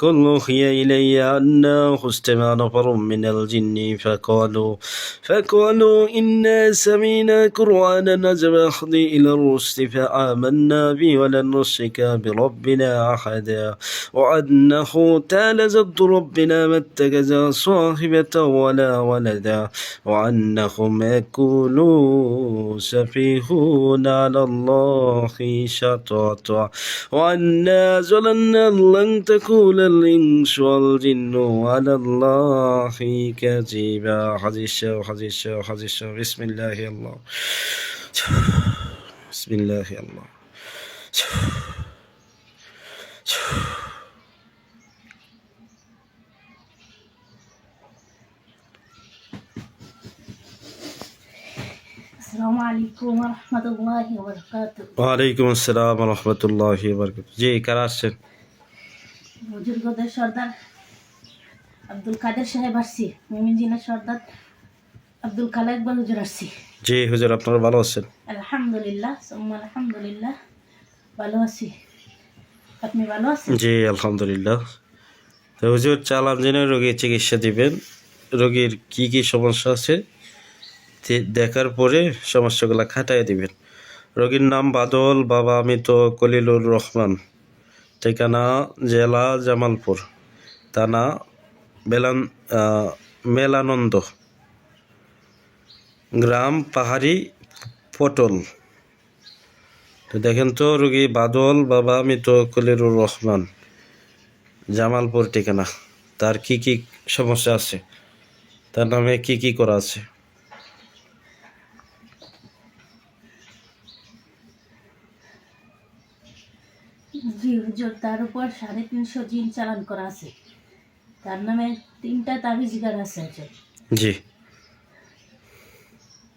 قل أوحي إلي أنه استمع نفر من الجن فقالوا فقالوا إنا سمينا قرآنا نزل يهدي إلى الرشد فآمنا به ولن نشرك بربنا أحدا. وأنه تعالى جد ربنا ما اتخذ صاحبة ولا ولدا. وأنهم يقولون سفيهون على الله شططا وأنا أن لن تكون الإنس والجن على الله كذبا حديث الشيخ حديث الشيخ حديث الشيخ بسم الله الله بسم الله الله আসসালামু আলাইকুম রহমতুল্লাহি ওবরকাতুহ ওয়ালাইকুম আসসালাম রহমতুল্লাহি বরকত জি কারা আসছেন বুজুর্গদের সর্দার আব্দুল কাদের সাহেব আসছি মিমিজিনের সর্দার আব্দুল কালা একবার হুজুর আসছি। জি হুজুর আপনারা ভালো আছেন? আলহামদুলিল্লাহ আলহামদুলিল্লাহ ভালো আছি। আপনি ভালো আছেন? জি আলহামদুলিল্লাহ। তো হুজুর চালান জেনে রোগীর চিকিৎসা দিবেন। রোগীর কি কি সমস্যা আছে দেখার পরে সমস্যাগুলো খাটাই দিবেন। রোগীর নাম বাদল বাবা আমি তো কলিলুর রহমান। ঠিকানা জেলা জামালপুর। থানা বেলান মেলানন্দ। গ্রাম পাহাড়ি পটল। তো দেখেন তো, রুগী বাদল, বাবা মৃত কলিরুর রহমান। জামালপুর ঠিকানা। তার কি কি সমস্যা আছে? তার নামে কি কি করা আছে জি হুজুর তার উপর সাড়ে তিনশো জিন চালান করা আছে। তার নামে তিনটা তাবিজগার আছে জি।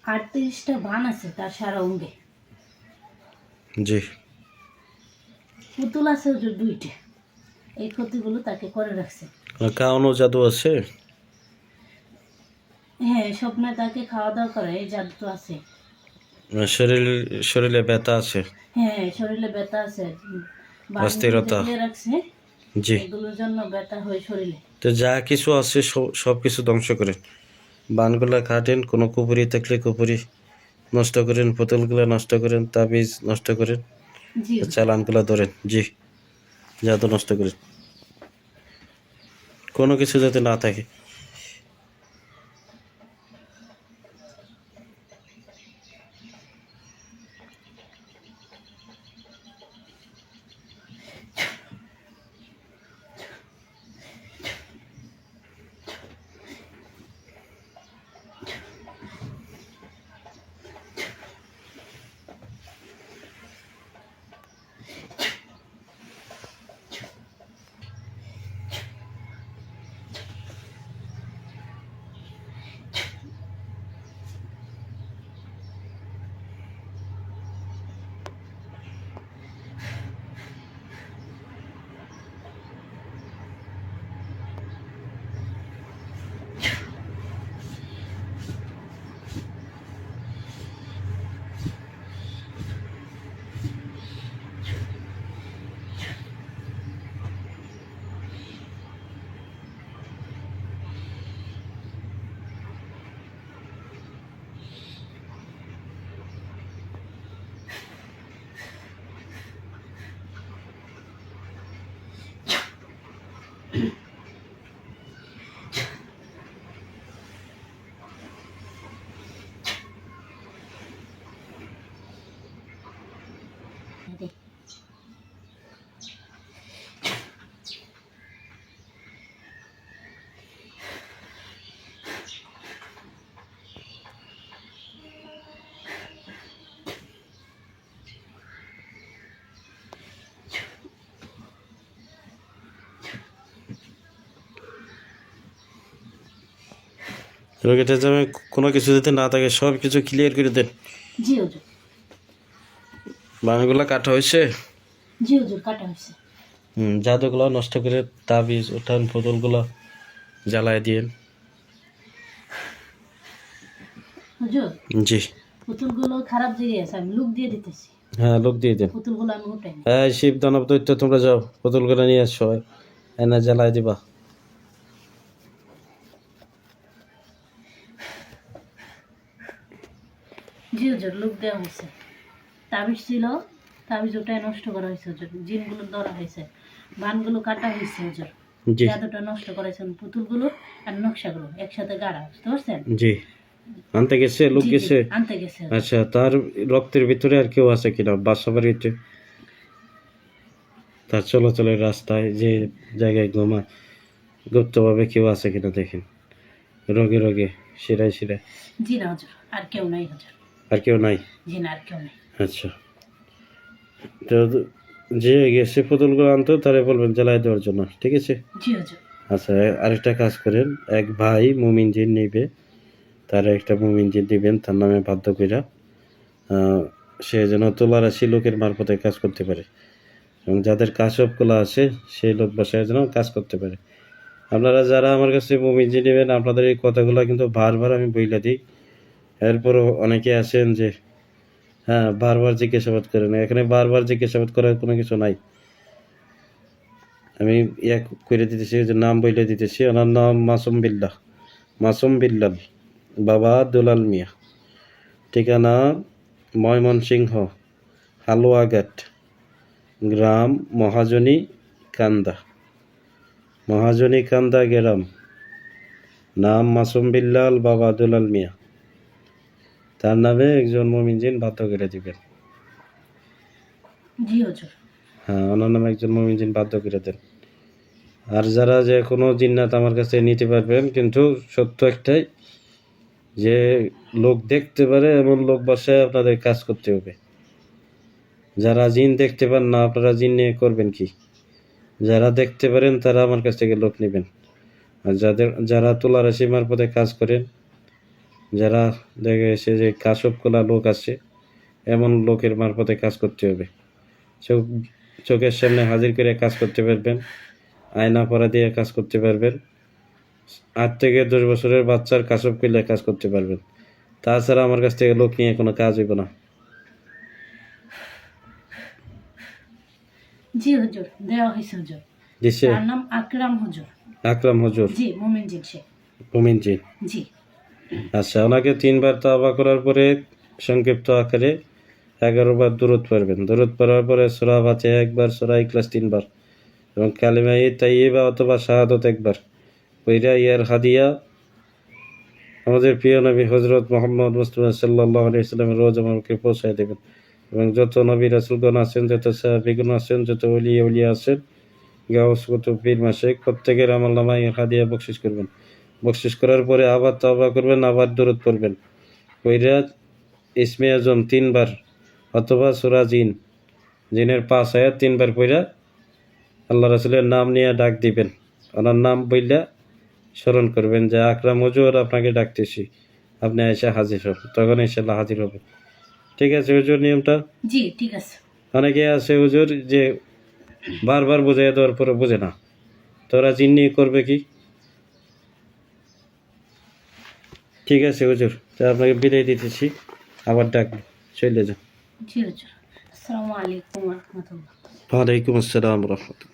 আটত্রিশটা বান আছে তার সারা অঙ্গে। জি। পুতুল আছে হুজুর দুইটা। এই ক্ষতিগুলো তাকে করে রাখছে। কাউনো জাদু আছে? হ্যাঁ স্বপ্নে তাকে খাওয়া দাওয়া করে এই জাদু তো আছে। শরীর শরীরে ব্যথা আছে? হ্যাঁ শরীরে ব্যথা আছে। অস্থিরতা। জি। তো যা কিছু আছে সব কিছু ধ্বংস করেন। বানগুলা কাটেন কোনো কুপুরি থাকলে কুপুরি নষ্ট করেন পুতুলগুলো নষ্ট করেন তাবিজ নষ্ট করেন চালানগুলো ধরেন জি। জাদু নষ্ট করেন। কোনো কিছু যাতে না থাকে। রোগীটা যেন কোনো কিছু যাতে না থাকে সব কিছু ক্লিয়ার করে দেন। জি হুজুর। বানগুলো কাটা হয়েছে? জি হুজুর কাটা হয়েছে। হুম জাদুগুলো নষ্ট করে তাবিজ উঠান পুতুলগুলো জ্বালায় দিয়েন। হুজুর জি। পুতুলগুলো খারাপ জায়গায় আছে আমি লুক দিয়ে দিতেছি। হ্যাঁ লোক দিয়ে দেন। পুতুলগুলো আমি উঠাই হ্যাঁ শিব দানব দৈত্য তোমরা যাও পুতুলগুলো নিয়ে আসো এনে জ্বালাই দিবা। জি হুজুর লুক দেওয়া হয়েছে তাবিজ ছিল তাবিজ ওটাই নষ্ট করা হয়েছে হুজুর। জিনগুলো ধরা হয়েছে বানগুলো কাটা হয়েছে হুজুর। জাদুটা নষ্ট করেছেন পুতুলগুলো আর নকশাগুলো একসাথে গাড়া বুঝতে পারছেন? জি। আনতে গেছে লোক গেছে? আনতে গেছে আচ্ছা তার রক্তের ভিতরে আর কেউ আছে কিনা? বাসা বাড়িতে তার চলাচলের রাস্তায় যে জায়গায় ঘুমায় গুপ্তভাবে কেউ আছে কিনা দেখেন? রোগে রোগে শিরায় শিরায়। জি না আর কেউ নাই হুজুর। আর কেউ নাই? জি না আর কেউ নাই। আচ্ছা। তো যে গেছে পুতুলগুলো আনতো তারে বলবেন জ্বালাই দেওয়ার জন্য ঠিক আছে? জি হুজুর। আচ্ছা আরেকটা কাজ করেন এক ভাই মুমিন জিন নিবে তার একটা মুমিন জিন দিবেন তার নামে বাধ্য কইরা সে যেন তোলারাশি লোকের মারফতে কাজ করতে পারে। এবং যাদের কাশবগুলো আছে সেই লোক বাসায় যেন কাজ করতে পারে। আপনারা যারা আমার কাছে মুমিন জিন নেবেন আপনাদের এই কথাগুলো কিন্তু বারবার আমি বইলা দিই। এরপরও অনেকে আছেন যে হ্যাঁ বারবার জিজ্ঞাসাবাদ করেন। এখানে বারবার জিজ্ঞাসাবাদ করার কোনো কিছু নাই। আমি ইয়া করে দিতেছি যে নাম বইলে দিতেছি, ওনার নাম মাসুম বিল্লাহ। মাসুম বিল্লাল, বাবা দুলাল মিয়া। ঠিকানা ময়মনসিংহ, হালুয়াঘাট, গ্রাম মহাজনী কান্দা। মহাজনী কান্দা গ্রাম। নাম মাসুম বিল্লাল, বাবা দুলাল মিয়া। তার নামে একজন মমিনজিন বাধ্য করে দিবেন। জি হুজুর। হ্যাঁ ওনার নামে একজন মমিনজিন বাধ্য করে দেন। আর যারা যে কোনো জিন্নাত আমার কাছে নিতে পারবেন কিন্তু সত্য একটাই যে লোক দেখতে পারে এমন লোক বাসায় আপনাদের কাজ করতে হবে। যারা জিন দেখতে পান না আপনারা জিন নিয়ে করবেন কি? যারা দেখতে পারেন তারা আমার কাছ থেকে লোক নেবেন। আর যাদের যারা তোলা রাশি মারফতে কাজ করেন যারা দেখে এসে যে কাশব কলা লোক আছে এমন লোকের মারফতে কাজ করতে হবে। চোখ চোখের সামনে হাজির করে কাজ করতে পারবেন আয়না পরা দিয়ে কাজ করতে পারবেন আট থেকে দশ বছরের বাচ্চার কাসব করলে কাজ করতে পারবেন। তাছাড়া আমার কাছ থেকে লোক নিয়ে কোনো কাজ হইব না। জি হুজুর দেওয়া হয়েছে হুজুর। তার নাম আকরাম হুজুর। আকরাম হজুর। জি মোমিন জিন শেখ। মুমিনজি জি। আচ্ছা ওনাকে তিনবার তাওবা করার পরে সংক্ষিপ্ত আকারে এগারো বার দূরত পারবেন দূরত পড়ার পরে সোরা বাঁচে একবার, সোরা ইকলাস তিনবার এবং কালিমা ই তাইবা অথবা শাহাদত একবার ওইরা ইয়ার হাদিয়া। আমাদের প্রিয় নবী হজরত মোহাম্মদ মুস্তফা সাল্লাহ আলিয়াল্লামের রোজ আমাকে পৌঁছায় দেবেন এবং যত নবী রাসুলগণ আছেন, যত সাহাবিগুন আছেন, যত অলিয়া উলিয়া আছেন, গাউস কুতুব পীর মাসে প্রত্যেকের আমল নামায় হাদিয়া বকশিস করবেন। বকশিস করার পরে আবার তাওবা করবেন আবার দূরত পড়বেন। কইরা ইসমে আজম তিনবার অথবা সুরা জিন জিনের পাঁচ আয়াত তিনবার পইরা আল্লাহ রাসুলের নাম নিয়ে ডাক দিবেন। ওনার নাম বইলা স্মরণ করবেন যে আকরাম হুজুর আপনাকে ডাকতেছি। আপনি এসে হাজির হন। তখন ইনশাল্লাহ হাজির হবে ঠিক আছে হুজুর নিয়মটা? জি ঠিক আছে। অনেকে আছে হুজুর যে বারবার বোঝাই দেওয়ার পরে বোঝে না। তোরা জিন নিয়ে করবে কি? ঠিক আছে হুজুর। তা আপনাকে বিদায় দিতেছি। আবার ডাকবো চলে যান জি হুজুর। আসসালামু আলাইকুম রহমতুল্লাহ। ওয়ালাইকুম আসসালাম রহমতুল্লাহ।